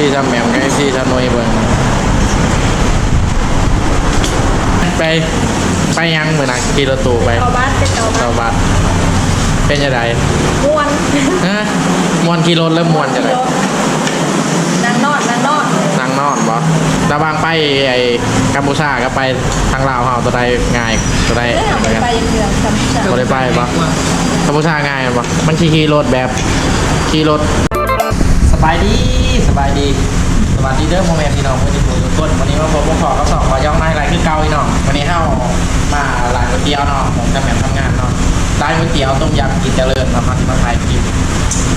ซีทำแหม่มกับเอฟซีทำนวยเบิ่งไปไปยังเหมือนนักขี่รถตู้ไปเอาบ้านเป็นเอาบ้าเรานบัดเป็นยังไงม้วนฮะมวนขี่รถแล้วมวนจะไดนางนอดนางนอดนั่งนอนบ่ตะบางไปไอ้กัมพูชาก็ไปทางลาวเฮาตัวใดง่ายตัวใดเอ้ยอะไรกันไปยังเดือนจำจำบ่ได้ไปบ่กัมพูชาง่ายบ่มันขี่ขี่รถแบบขี่รถสบายดีสบายดีสวัสดีเด้อโมเมนต์พี่น้องวันนี้ทุกคนวันนี้มาพบกับขอกับสองขอย่องนายไรคือเก่าพี่น้องวันนี้เข้ามาร้านก๋วยเตี๋ยวเนาะผมจะแหม่มทำงานเนาะร้านก๋วยเตี๋ยวต้มยำกินเจริญเนาะมาที่มาไทยกิน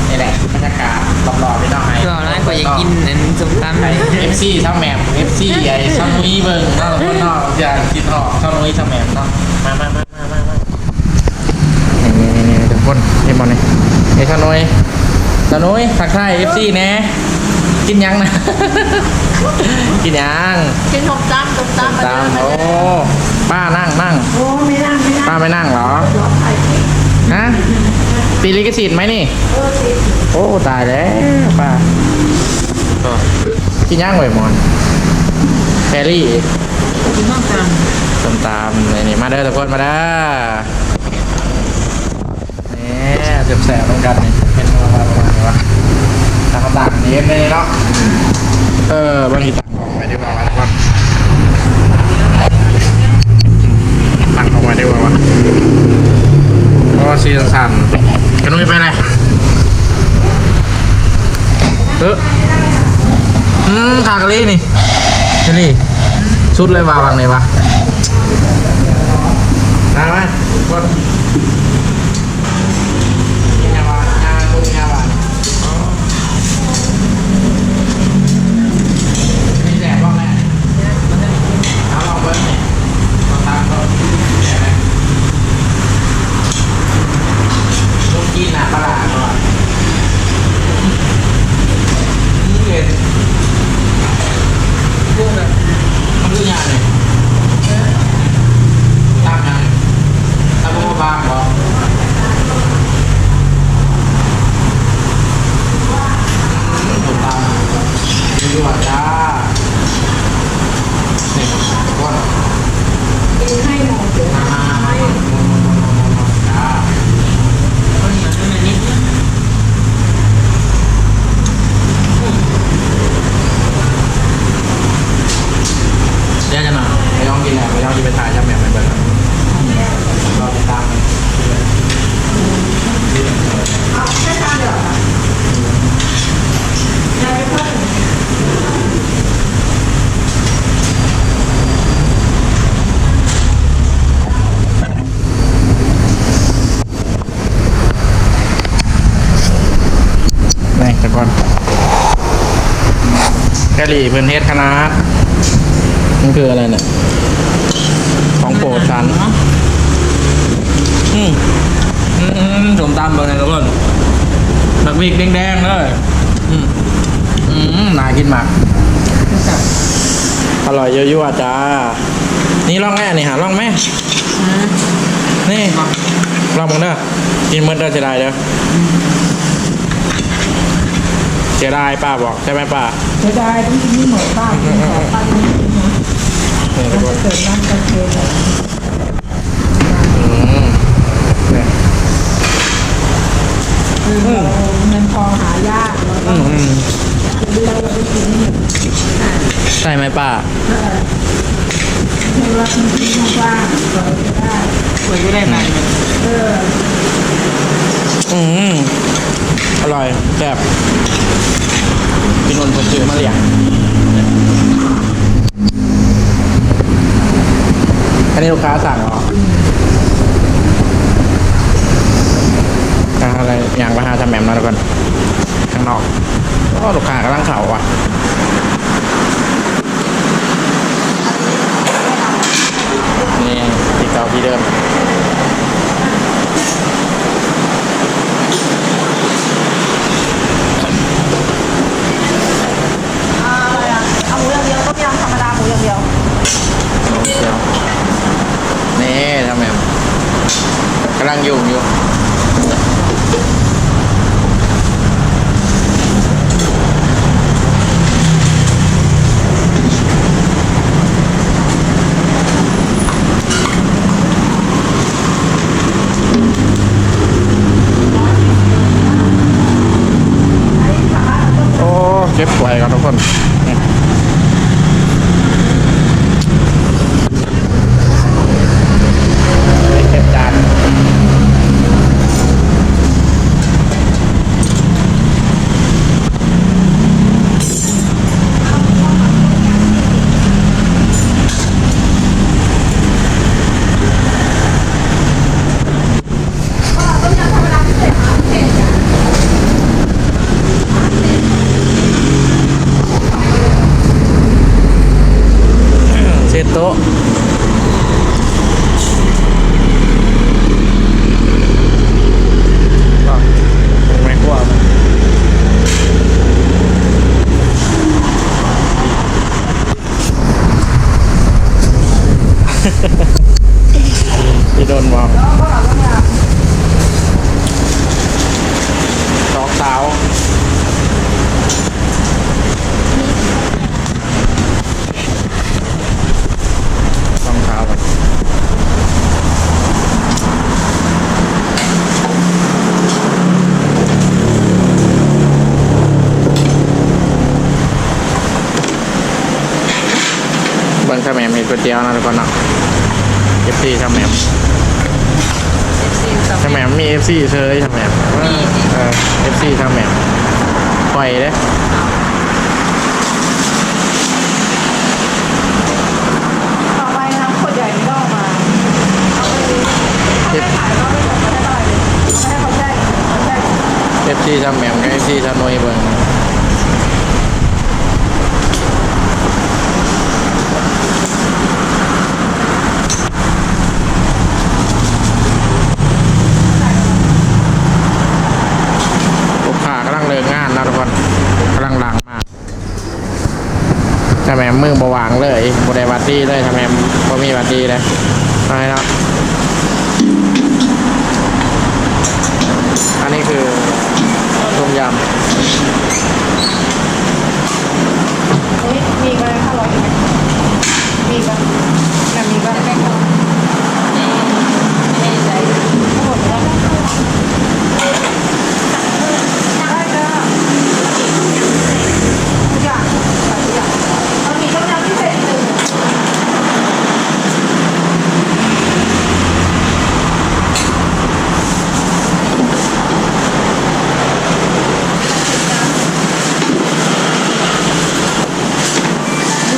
นี่แหละบรรยากาศรอบๆพี่น้องไห้ก็ร้านก็อยากกินอันส้มตำไอ้เอฟซีช่างแหม่มเอฟซีไอ้ช่างนุ้ยเบิ่งเนาะคนนอกอยากกินหอกช่างนุ้ยช่างแหม่มเนาะมามามามามามานี่นี่นี่ทุกคนเห็นบอลนี่ไอ้ช่างนุ้ย ช่างนุ้ยทักทายเอฟซีแน่กินยังนะ กินยังกินทบจ้ำทบจ้ำมาตามเดินมาโอ้เดินป้านั่งนั่งโอ้ไม่นั่งไม่นั่งป้าไม่นั่งเหรอรอถ่ายคลิปฮะตีลิขสิทธิ์ไหมนี่เออสิโอ้ตายแล้วป้าก็กินย่างไว้หมอนแพรรี่กินส้มตส้มตำเลยนี่มาเด้อทุกคนมาเด้อนี่เจ็บแสบๆตรงกันนี่เป็นประมาณประมาณนี้วะตามต่างนี้เลยเนาะ เออบางทีตักออกไปดีกว่าวะทุกคนตักออกมาดีกว่าวะเพราะว่าซีซันสันกันนุ้ยไปไหนเอออืมคากะลี่นี่กะลี่ชุดเลยว่าวางไหนวะมาไหมคนกินยาบานยาคุยาบานอ๋อนี่แสบบ้างแม่เอาลองเบิ้ลนี่ลองตามเขาแสบไหมลูกกินอะปลาร้าก่อนนี่เห็นพวกแบบมันคือยาเนี่ยตามยังตามพวกบางบอกถูกตามดูว่าจ้าเนี่ยก้อน กินให้หมดเดี๋ยว มาจ้าำคนเหมือนอันนี้ เดี๋ยวจะหน่อยไม่ต้องกินแล้วไม่ต้องกินไปถ่ายช่างแม่ไปเบิร์ดรอติดตามกันนี่ตะกอนกะหรี่เพื่อนเทศคณะมันคืออะไรเนี่ย ของโปรดฉันอืมอืมสมตำเป็นไงทุกคนบักวิกแดงๆเลยอืมอืมน่ากินมากอร่อยยั่วๆจ้า นี่ลองแม่นี่หาลองแม่นี่ลองมึงเด้อกินมือเด้อเสียดายเด้อ เสียดายป้าบอกใช่ไหมป้าจะได้ต้องกินนี่หมดบ้านกินต่อไปนี่นะนี่ทุกคนเกิดน้ำกระเทียมอืมเนี่ยคือเงินทองหายากเราต้อืองมอืมเลือกเราไปกินนี่ใช่ไหมป้าให้เรากินที่ว่างๆเราจะได้คุยก็ได้ไปเอออืมอร่อยแซ่บ มาเลี้ยงอันนี้ลูกค้าสั่งเหรออ่าอะไรอย่างประหาทำแหม่มนะทุกคนข้างนอกก็ลูกค้ากำลังเข่าว่ะนี่ที่เก่าที่เดิม มูอย่างเดียวหมูเดียวนี่ทำไมกำลังยุ่งอยู่โอ้เก็บไว้ครันทุกคน มมเห็นก๋วยเตี๋ยวนะทุกคนเนาะเอฟซีขแมมทำแหมมีเอฟซีเชยทำแหมเออเอฟซีทำแหมปล่อยเด้ต่อไปนะขวดใหญ่ไม่ต้องเอามาเอาไปถ้าไม่ขายก็ไม่ส่งมาให้ได้เลยเอามาให้เขาแจ้งเขาแจ้งเอฟซีทำแหมกับเอฟซีทำนวยเบิ่งลูกค้ากำลังเลิกงานนะทุกคนกำลังหลังมากทำแหมมือบวาง เลยโบริวารตี้เลยทำไมก็มีวารตี้เลยไปเนาะนนี้คือต้มย นี่มีก็ห้าร้อยไหมมีก็แบบมีก็ไม่พอไม่ใจหมดแล้วได้จ้าทุกอย่างใส่ทุกอย่างเอามีต้มยำพิเศษหนึ่งำ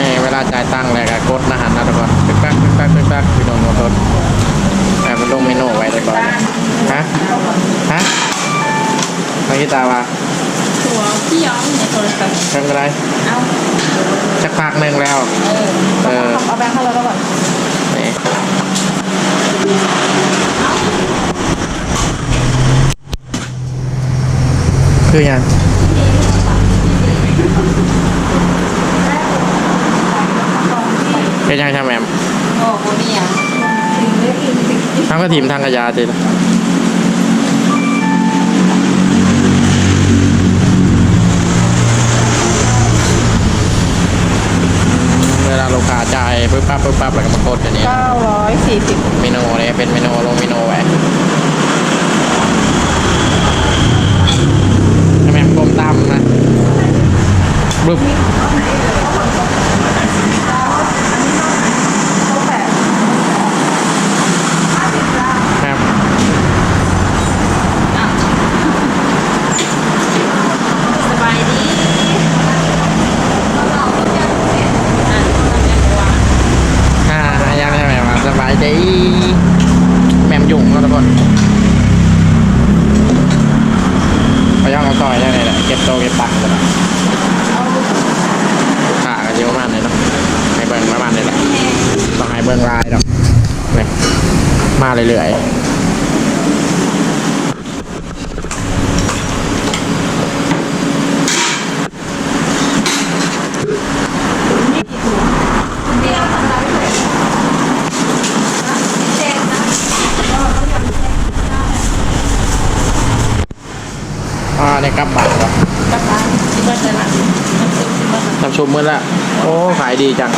นี่เวลาจ่ายตังค์เลยก็กดอาหารนะทุกคนตึกตักตึกตักตึกตักพี่โดนหมดต้นแต่มันลงเมนูไว้เรียบร้อยแล้วฮะ ฮะมาคิดตาว่า หัวพี่ย้อมในโท รศัพท์ทำอะไรเอาสักพักหนึ่งแล้ว เออเออเอาแบงค์ห้าร้อยก่อนนี่คือยังเป็นยังทำแหมมโอ้โหนี่อะทางก็ทีมทางกระยาจิ ปึ๊บปั๊บปึ๊บปั๊บแล้วก็มากดอันนี้เก้าร้อยสี่สิบเมนูเนี่ยเป็นเมนูลงเมนูไว้ทำไมกลมตำนะบึ้บ เขาแปด ครับ สบายดีอะทำยังไงวะ อ่ายังไงแม่มาสบายดีแหม่มยุ่งก็ทุกคนไปย่างเอาซอยได้เลยแหละเก็บโตะเก็บตังค์กันนะขาก็เยอะมากเลยเนาะให้เบิ่งประมาณนี้แหละต้องให้เบิ่งลายเนาะนี่มาเรื่อยๆ อ่าในกระเป๋าอะ กลับบ้านที่บ้านเลยล่ะน้ำซุปที่ บ้านน้ำชุบมือละโอ้ขายดีจัง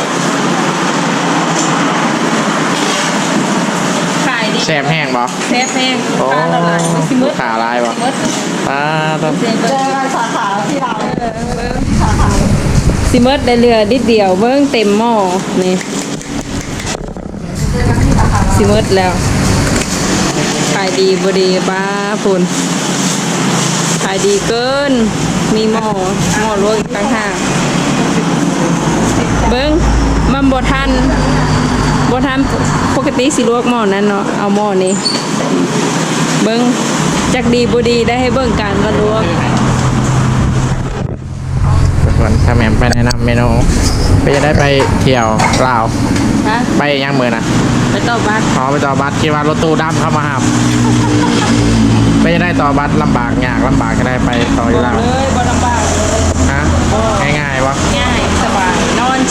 ขายดีแซ่บแห้งบ่แซ่บแห้งโอ้ตาละลายซิมเมอร์ขาลายบ่ซิมเมอร์ตาต้องเซเบอเจอร์กันสาขาที่เราสาขาซิมเมอร์ได้เรือดิดเดียวเบิ้งเต็มหม้อนี่เจอกันที่สาขาซิมเมอร์แล้วขายดีบดีบ้าคุณขายดีเกิน มีหม้อหม้อรวมอีกต่างหาก เบิ้งมันบทันบทันปกติสิลวกหม้อนั้นเนาะเอาหม้อนี้ เบิ้งจากดีบดีได้ให้เบิ้งการละลวกไปมันถ้าแหม่มไปแนะนำเมนูไปจะได้ไปเที่ยวลาวฮะไปยังมือนะไปต่อบัสอ๋อไปต่อบัสคิดว่ารถตู้ดำเข้ามาหับไปจะได้ต่อบัสลำบากยากลำบากก็ได้ไปต่ออยู่ลาวเลยบ่ลำบากเลยฮะง่ายๆวะ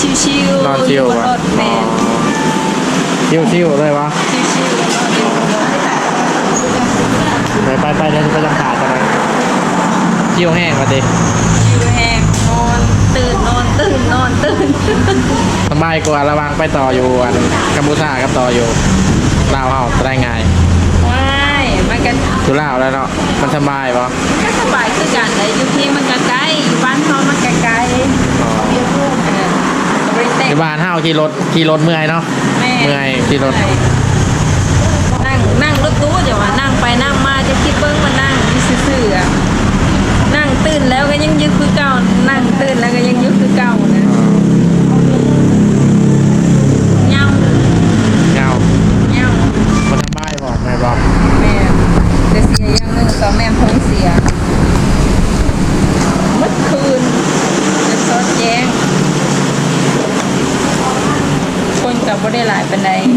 ชิวๆนอนชิวยู่บนวะรถแม่นชิวชิวๆเลยวะชิวๆแล้วนอนอยู่บนรถไปไปไปเดี๋ยวจะไปจังขาดกันเลยชิวแห้งมาดิชิวแห้งนอนตื่นนอนตื่นนอนตื่นสบายกว่าระวังไปต่ออยู่อันกัมพูชากับต่ออยู่ลาวเฮาจะได้ง่ายว้ายมันก็อยู่ลาวแล้วเนาะมันสบายปะก็สบายคือกันเลยอยู่ที่มันก็ใกล้อยู่บ้านเขามันก็ไกล อ๋อเออก็ บ่ได้เตะที่บ้านเฮาขี่รถขี่รถเมื่อยเนาะแม่ เมื่อยขี่รถนั่งนั่งรถตู้เดี๋ยวว่านั่งไปนั่งมาจะคิดเบิ้งมานั่งอยู่ซื่อๆอะนั่งตื่นแล้วก็ยังอยึกคือเก่านั่งตื่นแล้วก็ยังอยึกคือเก่านะเงาเงาเงามันสบายบอกไม่บอกแม่แต่เสียอย่างหนึ่งต่อแม่พ้องเสียเมื่อคืนจะซอดแจ้ง คนกับ บ่ได้หลายปันใด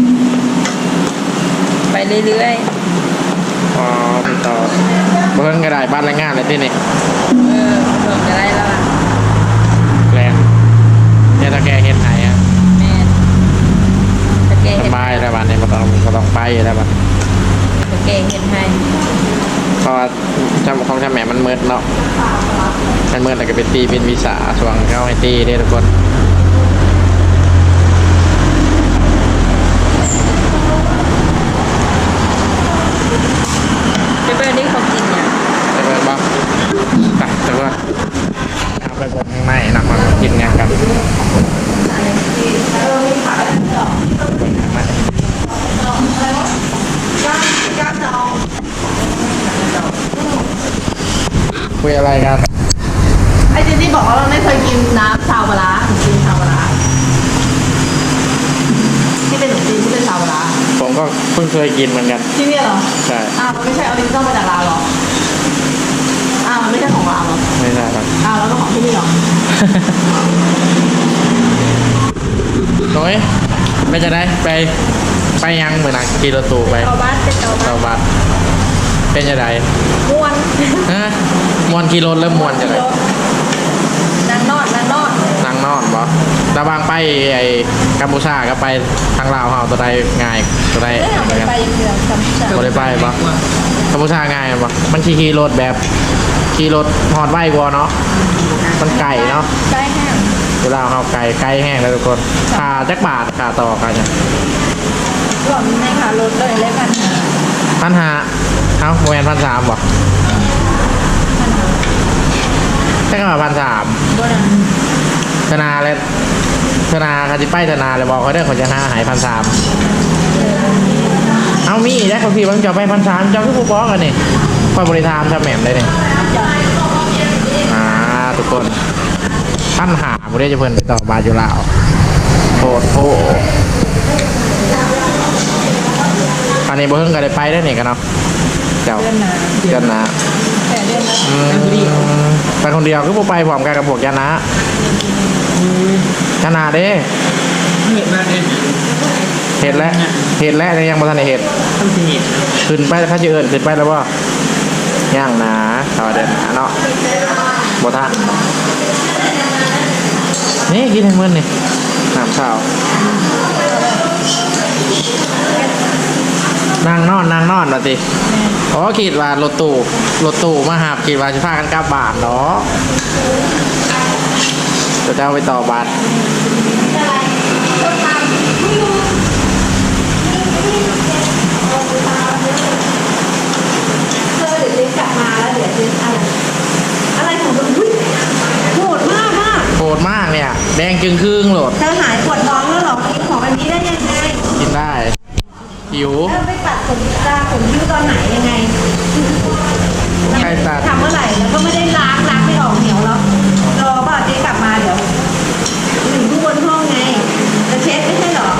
ไปเรื่อยๆอ๋อไปต่อเบิ่งก็ได้บ้านแรงงานเลยที่นี่เออโดนจะได้แล้วล่ะแรงเนี่ยถ้าแกเห็นไหนอะแม่ตะเกสเห็นบายแล้วบ้านนี้ก็ต้องก็ต้องไปแล้วบ้านตะเกเห็นให้เพราะว่าจำของจำแหม่มันมืดเนาะมันมืดแต่ก็เป็นตีเป็นวีซ่าสว่างเขาให้ตีเด้อทุกคน เจะเป็นนี่เขากินเนี่ย ไปเบิ่งบ้างไปเจะเบิ่งเอาไปเบิ่งข้างในนักมันกินงานกันคุยอะไรกัน ไอ้เจนนี่บอกว่าเราไม่เคยกินน้ำชาวปลาร้าหนูกินชาวปลาร้าที่เป็นหนูจีนที่เป็นชาวปลาร้า ผมก็เพิ่งเคยกินเหมือนกัน ที่เนี่ยเหรอใช่ อ้าวมันไม่ใช่ออริจินอลมาจากลาวเหรอ อ้าวมันไม่ใช่ของลาวเหรอ ไม่ใช่ครับ อ้าวแล้วก็ของที่นี่เหรอน้อยไม่จะได้ไปไปยังเหมือนนักกีรถตู้ไปเอาบ้านเป็นเอาบ้าเรานบัตรเป็นจะไดม้วนฮะมวนขี่รถเริ่มมวนจะได นางนอดนางนอด นางนอนบ่ ตะบางไปไอ้กัมพูชาก็ไปทางลาวเฮาตัวใดง่ายตัวใดเอ้ยเหมือนกันไปยังเดือนจำจำบ่ได้ไปบ่กัมพูชาง่ายบ่มันขี่ขี่รถแบบขี่รถฮอดไวกว่าเนาะมันไก่เนาะใกล้แห้งเวลาเฮาไก่ไก่แห้งแล้วทุกคนค่าจักบาทค่าต่อกันเนี่ยรวมในค่ะรถเลยเลยกันหาพันห้าเอ้าโมแมนพันสามบ่ใช่ก็พันสามบ่นะ ธนาเลยธนาคาจิไปธนาเลยบอกเขาได้คนจะหาหายพันสามเอามีได้เขาพี่บางจอไปพันสามจอทุกผู้บอกกันนี่คอยบริธามทำแหม่มได้เนี่ยอ่าทุกคนท่านหาบริจะเพิ่นไปต่อบาอยู่ลาวโทษโทษอันนี้บ่เพิ่งก็ได้ไปได้นี่กันเนาะเจ้าเดือนหนาเดือนหนะแต่เดือนหนาอืมไปคนเดียวคือบ่ไปพร้อมกันกับพวกยานะ ยานาเด้เห็นมาเองเห็ดแล้วเห็ดแล้วแต่ยังบ่ทันได้เห็ดต้องสิเห็นขึ้นไปแล้วเขาจะเอิ้นขึ้นไปแล้วบ่ย่างหนาต่อเดือนหนาเนาะบ่ทันนี่กินให้มื้อนี่น้ำข้าวนางนอนนางนอนว่าติอ๋อคิดว่ารถตู้รถตู้มาหาบคิดว่าสิพากันกลับบ้านเนาะ จะจะเอาไปต่อบัตรเธอเดี๋ยวเจ๊กลับมาแล้วเดี๋ยวเจ๊อะไรอะไรของมึงหุ้ยโหดมากมากโหดมากเนี่ย แดงจึงครึ่งโหลดเธอหายปวดท้องแล้วเหรอกินของแบบนี้ได้ยังไง กินได้หิวแล้วไปตัดขนตาขนคิ้วตอนไหนยังไงใครตัดทำเมื่อไหร่แล้วก็ไม่ได้ล้างล้างไม่ออกเหนียวแล้วรอป่ะเจ๊กลับมาเดี๋ยวอยู่ข้างบนห้องไงจะเช็ดไม่ใช่เหรอ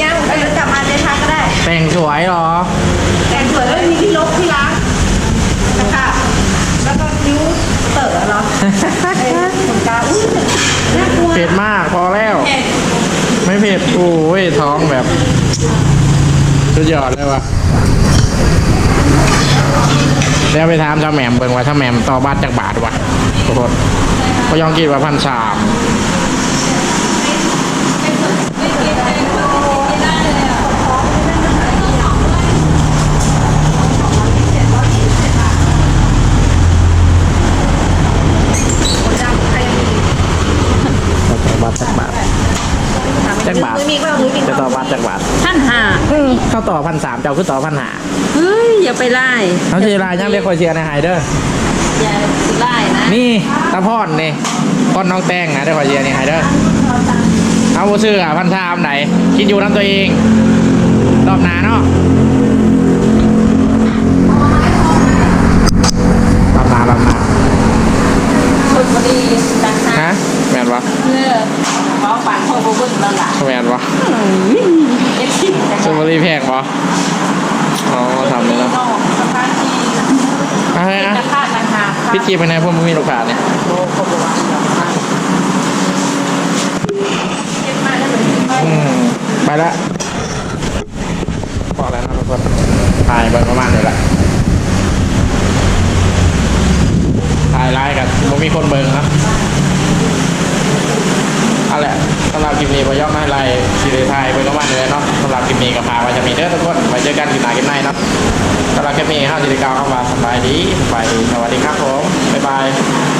ยังเออกลับมาเจ๊ทักก็ได้ แต่งสวยเหรอ แต่งสวยแล้วมีที่ลบที่ล้างนะคะแล้วก็นิ้วเต๋อเหรอ เผ็ดมากพอแล้ว ไม่เผ็ดโอ้ยท้องแบบสุดยอดเลยว่ะแล้วไปถามชาแหม่มเบิ่งว่าชาแหม่มต่อบ้านจากบาทวะทุกคนก็ยองกินว่าพันสาม บาทจากบาทจาก บาทมือมีก็มือมีจะต่อบาทจากบาทท่านหาเขาต่อพันสามเจ้าคือต่อพันหาเฮ้ยอย่าไปไล่เขาเชียร์ลายยังเรียกคอยเชียร์ในไฮเดอร์อย่าสิไล่นะนี่ตาพอนนี่พอนน้องแต้งนะได้คอยเชียร์นี่ไฮเดอร์เอาบ่ซื้ออะพันสามไหนคิดอยู่น้ำตัวเองรอบหนาเนาะรอบหนารอบหนาคนบดีจังหาฮะแมน วะเพื่อเขาฝันของบุบุญเราล่ะแมนวะเอฟซีจังสมบรีแพงวะอ๋อทำเลยเนาะนอกสถานที่เอาให้อะจะพลาดต่างหากพี่จีไปไหนพวกมึงมีลูกค้าเนี่ยโอ้โหเก็บมาแล้วเหมือนไม่อืมไปละพอแล้วนะทุกคนถ่ายไปประมาณนี้แหละถ่ายไลฟ์กันผมมีคนเบิ่งครับเอา แหละสำหรับคลิปนี้พย่อมให้ไลฟ์ซีรีส์ไทยไปก็มาณนี้แหลยเนาะสำหรับคลิปนี้ก็พาไว้จะมีเด้อทุกคนไว้เจอกันคลิปหน้าคลิปในเนาะสำหรับคลิปนี้ห้าสิบเก้าเข้ามาสบายดีสบายดีสวัสดีครับผมบ๊ายบาย